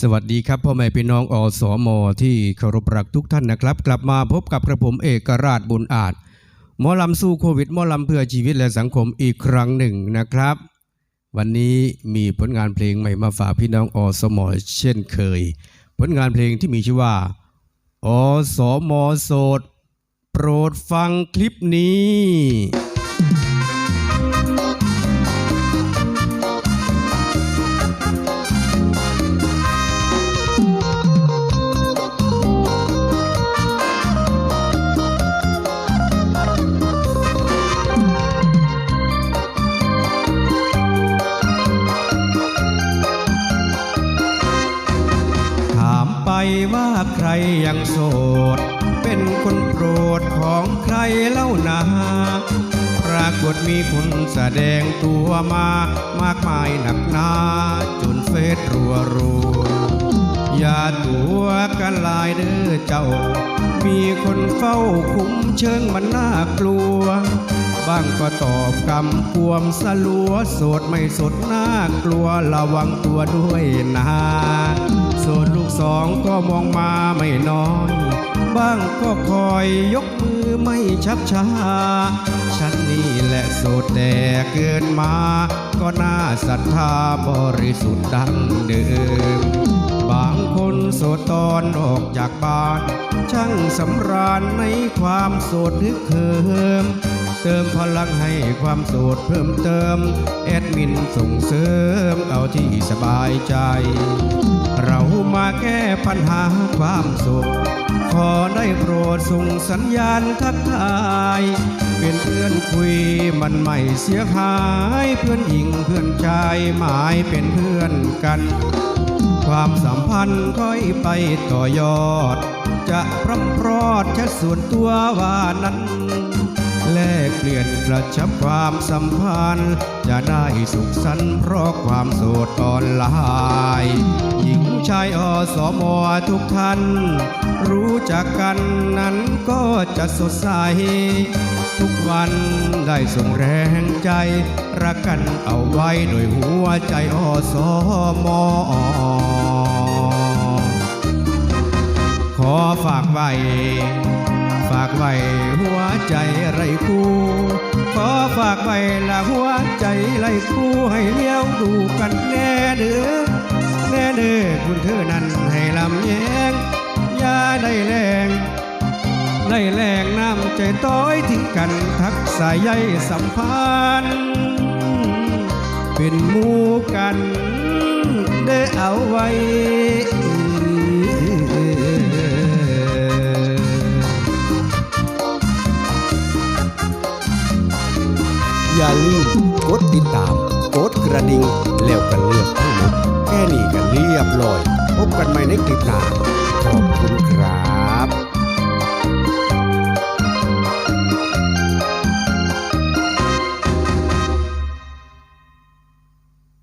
สวัสดีครับพ่อแม่พี่น้องอสมที่เคารพรักทุกท่านนะครับ กลับมาพบกับกระผมเอกราชบุญอาจหมอลำสู้โควิดหมอลำเพื่อชีวิตและสังคมอีกครั้งหนึ่งนะครับ วันนี้มีผลงานเพลงใหม่มาฝากพี่น้องอสมเช่นเคย ผลงานเพลงที่มีชื่อว่าอสมโสดโปรดฟังคลิปนี้ ว่าใครยังโสด เป็นคนโปรดของใครเล่านาปรากฏมีคนแสดงตัวมามากมายหนักหนาจนเฟซรัวรัวอย่าตัวกันลายเด้อเจ้า มีคนเฝ้าคุ้มเชิงมันน่ากลัว บ้างก็ตอบกำควมสลัวโสดไม่สดน่ากลัวระวังตัวด้วยนะโสดลูกสองก็มองมาไม่น้อย บ้างก็คอยยกมือไม่ชักช้า ฉันนี่แหละโสดแต่เกินมา ก็น่าศรัทธาบริสุทธิ์ดังเดิมบาง ดตอนออกจากบ้าน ช่างสำราญในความโสดนึกเคิมเติมพลังให้ความโสดเพิ่มเติม แอดมินส่งเสริมเอาที่สบายใจ เรามาแก้ปัญหาความสุขขอได้โปรดส่งสัญญาณทักทาย เป็นเพื่อนคุยมันไม่เสียหาย เพื่อนหญิงเพื่อนชายหมายเป็นเพื่อนกัน ความสัมพันธ์ค่อยไปต่อยอด จะพร่ำพรอดแค่ส่วนตัวว่านั้น แลกเปลี่ยนกระชับความสัมพันธ์ จะได้สุขสันต์เพราะความโสดออนไลน์หญิงชายอสมทุกท่าน รู้จักกันนั้นก็จะสดใสทุกวันได้ส่งแรงใจ รักกันเอาไว้โดยหัวใจอสมข ฝากไว้ฝากไว้หัวใจไรคู่ขอฝากไว้ละหัวใจไรคู่ให้เลี้ยวดูกันแน่เด้อแน่เด้อคุณเธอนั้นให้ลำแยงอย่าได้แรงได้แรงน้ำใจต้อยทิ้งกันทักสายใยสัมพันธ์เป็นมูกันได้เอาไว้ อย่าลืมกดติดตาม กดกระดิ่งแล้วกันเลือกทั้งหมดแค่นี้ก็เรียบร้อย พบกันใหม่ในคลิปหน้าขอบคุณครับ